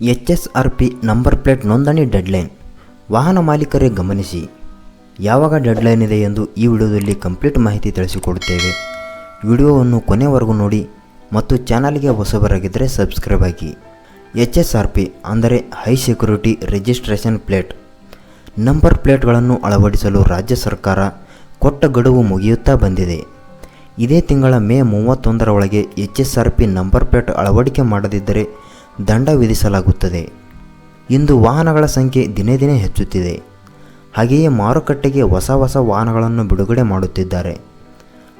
H S R P number plate ನೋಂದಣಿ deadline. ವಾಹನ ಮಾಲೀಕರೇ ಗಮನಿಸಿ, ಯಾವಾಗ ಡೆಡ್ಲೈನ್ ಇದೆ ಎಂದು ಈ ವಿಡಿಯೋದಲ್ಲಿ ಕಂಪ್ಲೀಟ್ ಮಾಹಿತಿ ತಿಳಿಸಿಕೊಡುತ್ತೇವೆ. ವಿಡಿಯೋವನ್ನು ಕೊನೆವರೆಗೂ ನೋಡಿ ಮತ್ತು ಚಾನಲ್ಗೆ ಹೊಸಬರಾಗಿದ್ದರೆ ಸಬ್ಸ್ಕ್ರೈಬ್ ಆಗಿ. ಎಚ್ ಎಸ್ ಆರ್ ಪಿ ಅಂದರೆ high security registration plate. Number ಪ್ಲೇಟ್ಗಳನ್ನು ಅಳವಡಿಸಲು ರಾಜ್ಯ ಸರ್ಕಾರ ಕೊಟ್ಟ ಗಡುವು ಮುಗಿಯುತ್ತಾ ಬಂದಿದೆ. ಇದೇ ತಿಂಗಳ ಮೇ ಮೂವತ್ತೊಂದರ ಒಳಗೆ H S R P number plate ಅಳವಡಿಕೆ ಮಾಡದಿದ್ದರೆ ದಂಡ ವಿಧಿಸಲಾಗುತ್ತದೆ. ಇಂದು ವಾಹನಗಳ ಸಂಖ್ಯೆ ದಿನೇ ದಿನೇ ಹೆಚ್ಚುತ್ತಿದೆ. ಹಾಗೆಯೇ ಮಾರುಕಟ್ಟೆಗೆ ಹೊಸ ಹೊಸ ವಾಹನಗಳನ್ನು ಬಿಡುಗಡೆ ಮಾಡುತ್ತಿದ್ದಾರೆ.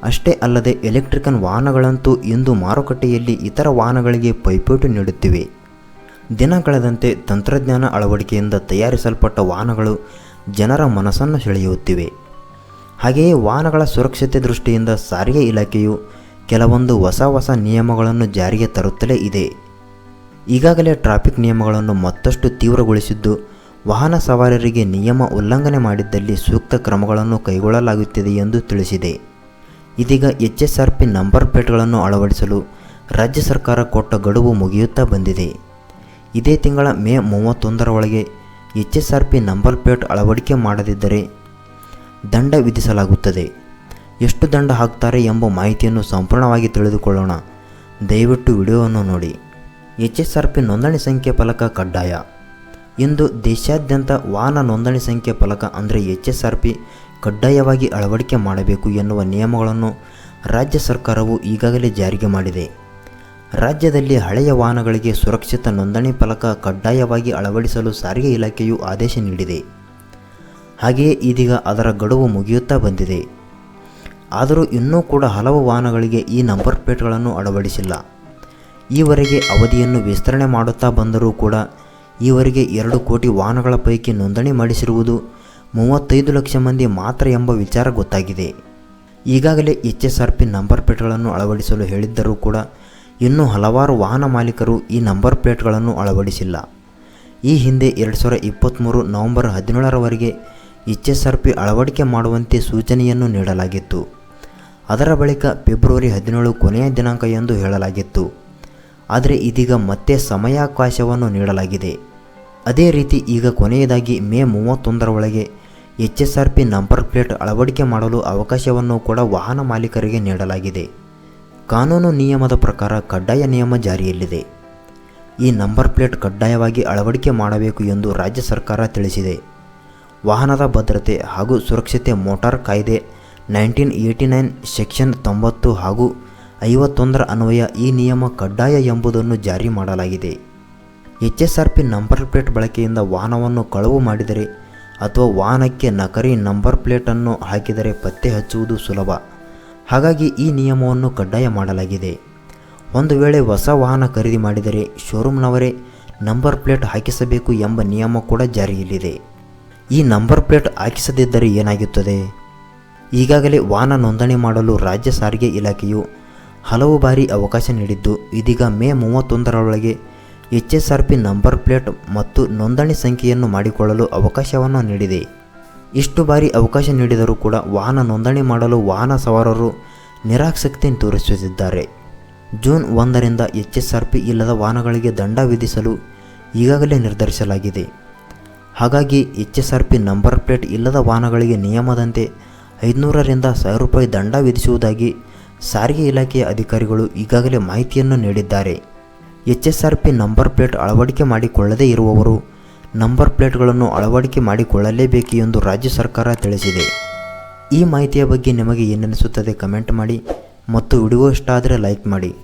ಅಷ್ಟೇ ಅಲ್ಲದೆ ಎಲೆಕ್ಟ್ರಿಕನ್ ವಾಹನಗಳಂತೂ ಇಂದು ಮಾರುಕಟ್ಟೆಯಲ್ಲಿ ಇತರ ವಾಹನಗಳಿಗೆ ಪೈಪೋಟಿ ನೀಡುತ್ತಿವೆ. ದಿನ ಕಳೆದಂತೆ ತಂತ್ರಜ್ಞಾನ ಅಳವಡಿಕೆಯಿಂದ ತಯಾರಿಸಲ್ಪಟ್ಟ ವಾಹನಗಳು ಜನರ ಮನಸ್ಸನ್ನು ಸೆಳೆಯುತ್ತಿವೆ. ಹಾಗೆಯೇ ವಾಹನಗಳ ಸುರಕ್ಷತೆ ದೃಷ್ಟಿಯಿಂದ ಸಾರಿಗೆ ಇಲಾಖೆಯು ಕೆಲವೊಂದು ಹೊಸ ಹೊಸ ನಿಯಮಗಳನ್ನು ಜಾರಿಗೆ ತರುತ್ತಲೇ ಇದೆ. ಈಗಾಗಲೇ ಟ್ರಾಫಿಕ್ ನಿಯಮಗಳನ್ನು ಮತ್ತಷ್ಟು ತೀವ್ರಗೊಳಿಸಿದ್ದು, ವಾಹನ ಸವಾರರಿಗೆ ನಿಯಮ ಉಲ್ಲಂಘನೆ ಮಾಡಿದ್ದಲ್ಲಿ ಸೂಕ್ತ ಕ್ರಮಗಳನ್ನು ಕೈಗೊಳ್ಳಲಾಗುತ್ತಿದೆ ಎಂದು ತಿಳಿಸಿದೆ. ಇದೀಗ H S R P number ಪ್ಲೇಟ್ಗಳನ್ನು ಅಳವಡಿಸಲು ರಾಜ್ಯ ಸರ್ಕಾರ ಕೊಟ್ಟ ಗಡುವು ಮುಗಿಯುತ್ತಾ ಬಂದಿದೆ. ಇದೇ ತಿಂಗಳ ಮೇ ಮೂವತ್ತೊಂದರ ಒಳಗೆ H S R P number plate ಅಳವಡಿಕೆ ಮಾಡದಿದ್ದರೆ ದಂಡ ವಿಧಿಸಲಾಗುತ್ತದೆ. ಎಷ್ಟು ದಂಡ ಹಾಕ್ತಾರೆ ಎಂಬ ಮಾಹಿತಿಯನ್ನು ಸಂಪೂರ್ಣವಾಗಿ ತಿಳಿದುಕೊಳ್ಳೋಣ. ದಯವಿಟ್ಟು ವಿಡಿಯೋವನ್ನು ನೋಡಿ. ಎಚ್ ಎಸ್ ಆರ್ ನೋಂದಣಿ ಸಂಖ್ಯೆ ಫಲಕ ಕಡ್ಡಾಯ. ಇಂದು ದೇಶಾದ್ಯಂತ ವಾಹನ ನೋಂದಣಿ ಸಂಖ್ಯೆ ಫಲಕ ಅಂದರೆ ಎಚ್ ಎಸ್ ಆರ್ ಪಿ ಕಡ್ಡಾಯವಾಗಿ ಅಳವಡಿಕೆ ಮಾಡಬೇಕು ಎನ್ನುವ ನಿಯಮಗಳನ್ನು ರಾಜ್ಯ ಸರ್ಕಾರವು ಈಗಾಗಲೇ ಜಾರಿಗೆ ಮಾಡಿದೆ. ರಾಜ್ಯದಲ್ಲಿ ಹಳೆಯ ವಾಹನಗಳಿಗೆ ಸುರಕ್ಷಿತ ನೋಂದಣಿ ಫಲಕ ಕಡ್ಡಾಯವಾಗಿ ಅಳವಡಿಸಲು ಸಾರಿಗೆ ಇಲಾಖೆಯು ಆದೇಶ ನೀಡಿದೆ. ಹಾಗೆಯೇ ಇದೀಗ ಅದರ ಗಡುವು ಮುಗಿಯುತ್ತಾ ಬಂದಿದೆ. ಆದರೂ ಇನ್ನೂ ಕೂಡ ಹಲವು ವಾಹನಗಳಿಗೆ ಈ ನಂಬರ್ ಪ್ಲೇಟ್ಗಳನ್ನು ಅಳವಡಿಸಿಲ್ಲ. ಈವರೆಗೆ ಅವಧಿಯನ್ನು ವಿಸ್ತರಣೆ ಮಾಡುತ್ತಾ ಬಂದರೂ ಕೂಡ ಈವರೆಗೆ ಎರಡು ಕೋಟಿ ವಾಹನಗಳ ಪೈಕಿ ನೋಂದಣಿ ಮಾಡಿಸಿರುವುದು ಮೂವತ್ತೈದು ಲಕ್ಷ ಮಂದಿ ಮಾತ್ರ ಎಂಬ ವಿಚಾರ ಗೊತ್ತಾಗಿದೆ. ಈಗಾಗಲೇ H S R P number ಪ್ಲೇಟ್ಗಳನ್ನು ಅಳವಡಿಸಲು ಹೇಳಿದ್ದರೂ ಕೂಡ ಇನ್ನೂ ಹಲವಾರು ವಾಹನ ಮಾಲೀಕರು ಈ ನಂಬರ್ ಪ್ಲೇಟ್ಗಳನ್ನು ಅಳವಡಿಸಿಲ್ಲ. ಈ ಹಿಂದೆ ಎರಡು ಸಾವಿರ ಇಪ್ಪತ್ತ್ಮೂರು ನವೆಂಬರ್ ಹದಿನೇಳರವರೆಗೆ ಎಚ್ ಎಸ್ ಆರ್ ಪಿ ಅಳವಡಿಕೆ ಮಾಡುವಂತೆ ಸೂಚನೆಯನ್ನು ನೀಡಲಾಗಿತ್ತು. ಅದರ ಬಳಿಕ ಫೆಬ್ರವರಿ ಹದಿನೇಳು ಕೊನೆಯ ದಿನಾಂಕ ಎಂದು ಹೇಳಲಾಗಿತ್ತು. ಆದರೆ ಇದೀಗ ಮತ್ತೆ ಸಮಯಾವಕಾಶವನ್ನು ನೀಡಲಾಗಿದೆ. ಅದೇ ರೀತಿ ಈಗ ಕೊನೆಯದಾಗಿ ಮೇ ಮೂವತ್ತೊಂದರ ಒಳಗೆ H S R P number plate ಅಳವಡಿಕೆ ಮಾಡಲು ಅವಕಾಶವನ್ನು ಕೂಡ ವಾಹನ ಮಾಲೀಕರಿಗೆ ನೀಡಲಾಗಿದೆ. ಕಾನೂನು ನಿಯಮದ ಪ್ರಕಾರ ಕಡ್ಡಾಯ ನಿಯಮ ಜಾರಿಯಲ್ಲಿದೆ. ಈ ನಂಬರ್ ಪ್ಲೇಟ್ ಕಡ್ಡಾಯವಾಗಿ ಅಳವಡಿಕೆ ಮಾಡಬೇಕು ಎಂದು ರಾಜ್ಯ ಸರ್ಕಾರ ತಿಳಿಸಿದೆ. ವಾಹನದ ಭದ್ರತೆ ಹಾಗೂ ಸುರಕ್ಷತೆ ಮೋಟಾರ್ ಕಾಯ್ದೆ ನೈನ್ಟೀನ್ ಏಯ್ಟಿ ನೈನ್ ಸೆಕ್ಷನ್ ತೊಂಬತ್ತು ಹಾಗೂ ಐವತ್ತೊಂದರ ಅನ್ವಯ ಈ ನಿಯಮ ಕಡ್ಡಾಯ ಎಂಬುದನ್ನು ಜಾರಿ ಮಾಡಲಾಗಿದೆ. H S R P number plate ಬಳಕೆಯಿಂದ ವಾಹನವನ್ನು ಕಳವು ಮಾಡಿದರೆ ಅಥವಾ ವಾಹನಕ್ಕೆ ನಕಲಿ ನಂಬರ್ ಪ್ಲೇಟನ್ನು ಹಾಕಿದರೆ ಪತ್ತೆ ಹಚ್ಚುವುದು ಸುಲಭ. ಹಾಗಾಗಿ ಈ ನಿಯಮವನ್ನು ಕಡ್ಡಾಯ ಮಾಡಲಾಗಿದೆ. ಒಂದು ವೇಳೆ ಹೊಸ ವಾಹನ ಖರೀದಿ ಮಾಡಿದರೆ ಶೋರೂಮ್ನವರೇ ನಂಬರ್ ಪ್ಲೇಟ್ ಹಾಕಿಸಬೇಕು ಎಂಬ ನಿಯಮ ಕೂಡ ಜಾರಿಯಲ್ಲಿದೆ. ಈ ನಂಬರ್ ಪ್ಲೇಟ್ ಹಾಕಿಸದಿದ್ದರೆ ಏನಾಗುತ್ತದೆ? ಈಗಾಗಲೇ ವಾಹನ ನೋಂದಣಿ ಮಾಡಲು ರಾಜ್ಯ ಸಾರಿಗೆ ಇಲಾಖೆಯು ಹಲವು ಬಾರಿ ಅವಕಾಶ ನೀಡಿದ್ದು, ಇದೀಗ May ಮೂವತ್ತೊಂದರೊಳಗೆ H S R P number plate ಮತ್ತು ನೋಂದಣಿ ಸಂಖ್ಯೆಯನ್ನು ಮಾಡಿಕೊಳ್ಳಲು ಅವಕಾಶವನ್ನು ನೀಡಿದೆ. ಇಷ್ಟು ಬಾರಿ ಅವಕಾಶ ನೀಡಿದರೂ ಕೂಡ ವಾಹನ ನೋಂದಣಿ ಮಾಡಲು ವಾಹನ ಸವಾರರು ನಿರಾಸಕ್ತಿಯನ್ನು ತೋರಿಸುತ್ತಿದ್ದಾರೆ. ಜೂನ್ ಒಂದರಿಂದ ಎಚ್ ಎಸ್ ಆರ್ ಪಿ ಇಲ್ಲದ ವಾಹನಗಳಿಗೆ ದಂಡ ವಿಧಿಸಲು ಈಗಾಗಲೇ ನಿರ್ಧರಿಸಲಾಗಿದೆ. ಹಾಗಾಗಿ H S R P number plate ಇಲ್ಲದ ವಾಹನಗಳಿಗೆ ನಿಯಮದಂತೆ ಐದುನೂರರಿಂದ ಸಾವಿರ ರೂಪಾಯಿ ದಂಡ ವಿಧಿಸುವುದಾಗಿ ಸಾರಿಗೆ ಇಲಾಖೆಯ ಅಧಿಕಾರಿಗಳು ಈಗಾಗಲೇ ಮಾಹಿತಿಯನ್ನು ನೀಡಿದ್ದಾರೆ. H S R P number plate ಅಳವಡಿಕೆ ಮಾಡಿಕೊಳ್ಳದೇ ಇರುವವರು ನಂಬರ್ ಪ್ಲೇಟ್ಗಳನ್ನು ಅಳವಡಿಕೆ ಮಾಡಿಕೊಳ್ಳಲೇಬೇಕು ಎಂದು ರಾಜ್ಯ ಸರ್ಕಾರ ತಿಳಿಸಿದೆ. ಈ ಮಾಹಿತಿಯ ಬಗ್ಗೆ ನಿಮಗೆ ಏನನಿಸುತ್ತದೆ ಕಮೆಂಟ್ ಮಾಡಿ ಮತ್ತು ವಿಡಿಯೋ ಇಷ್ಟ ಆದರೆ ಲೈಕ್ ಮಾಡಿ.